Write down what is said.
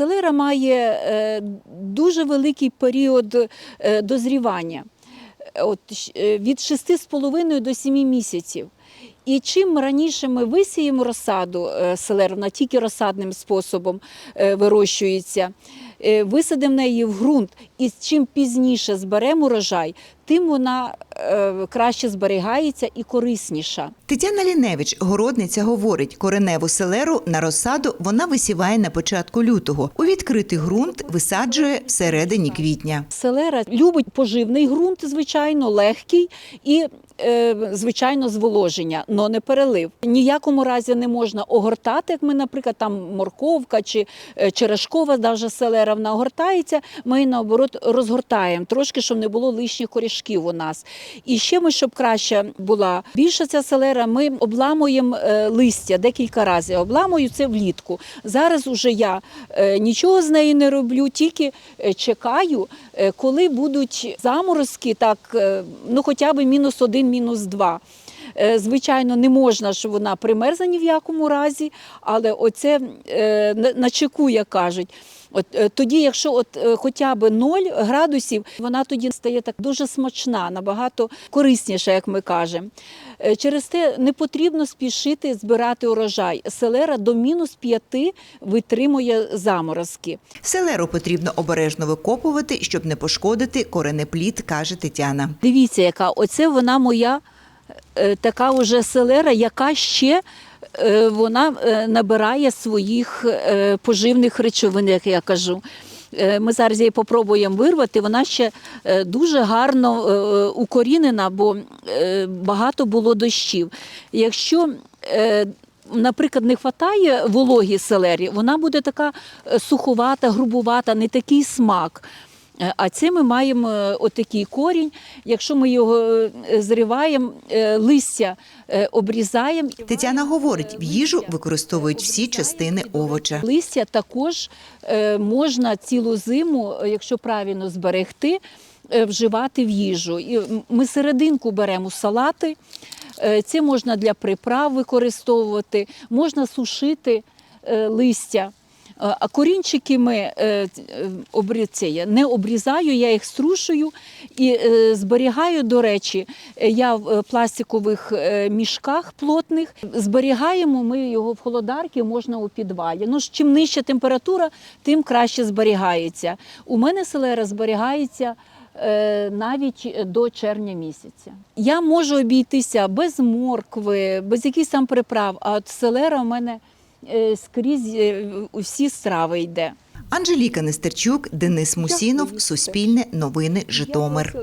Селера має е, дуже великий період е, дозрівання. От, е, від 6,5 до 7 місяців. І чим раніше ми висіємо розсаду селер, вона тільки розсадним способом вирощується, висадимо її в ґрунт, і чим пізніше зберемо урожай, тим вона е, краще зберігається і корисніша. Тетяна Ліневич, городниця, говорить, кореневу селеру на розсаду вона висіває на початку лютого. У відкритий ґрунт висаджує всередині квітня. Селера любить поживний ґрунт, звичайно, легкий і, е, звичайно, зволоження, але не перелив. Ніякому разі не можна огортати, як ми, наприклад, там морковка чи е, черешкова, навіть селера вона огортається. Ми її, наоборот розгортаємо трошки, щоб не було лишніх корішків у нас. І ще ми, щоб краще була більша ця селера, ми обламуємо е, листя декілька разів. Обламую це влітку. Зараз уже я е, нічого з нею не роблю, тільки е, чекаю, коли будуть заморозки, так ну хоча б мінус один, мінус два. Е, Звичайно, не можна, щоб вона примерзла ні в якому разі, але оце е, на- чеку, як кажуть. От е, тоді, якщо от хоча б 0 градусів, вона тоді стає так дуже смачна, набагато корисніша, як ми кажемо. Через те не потрібно спішити збирати урожай. Селера до мінус 5 витримує заморозки. Селеру потрібно обережно викопувати, щоб не пошкодити коренеплід, каже Тетяна. Дивіться, яка оце вона моя така уже селера, яка ще е, вона е, набирає своїх е, поживних речовин, як я кажу. Е, Ми зараз її попробуємо вирвати. Вона ще е, дуже гарно е, укорінена, бо е, багато було дощів. Якщо е, Наприклад, не вистачає вологі селері, вона буде така е, суховата, грубувата, не такий смак. Е, А це ми маємо е, отакий корінь. Якщо ми його е, зриваємо, листя обрізаємо. Тетяна говорить, в їжу використовують всі частини овоча. Листя також можна цілу зиму, якщо правильно зберегти, вживати в їжу. І ми серединку беремо салати. Це можна для приправ використовувати, можна сушити листя. Е, А корінчики ми е, е, не обрізаю, я їх струшую і зберігаю, до речі, я в пластикових мішках плотних. Зберігаємо ми його в холодарці, можна у підвалі. Ну, чим нижча температура, тим краще зберігається. У мене селера зберігається навіть до червня місяця. Я можу обійтися без моркви, без якихось там приправ, а от селера у мене скрізь е, усі страви йде. Анжеліка Нестерчук, Денис Мусінов, Суспільне новини, Житомир.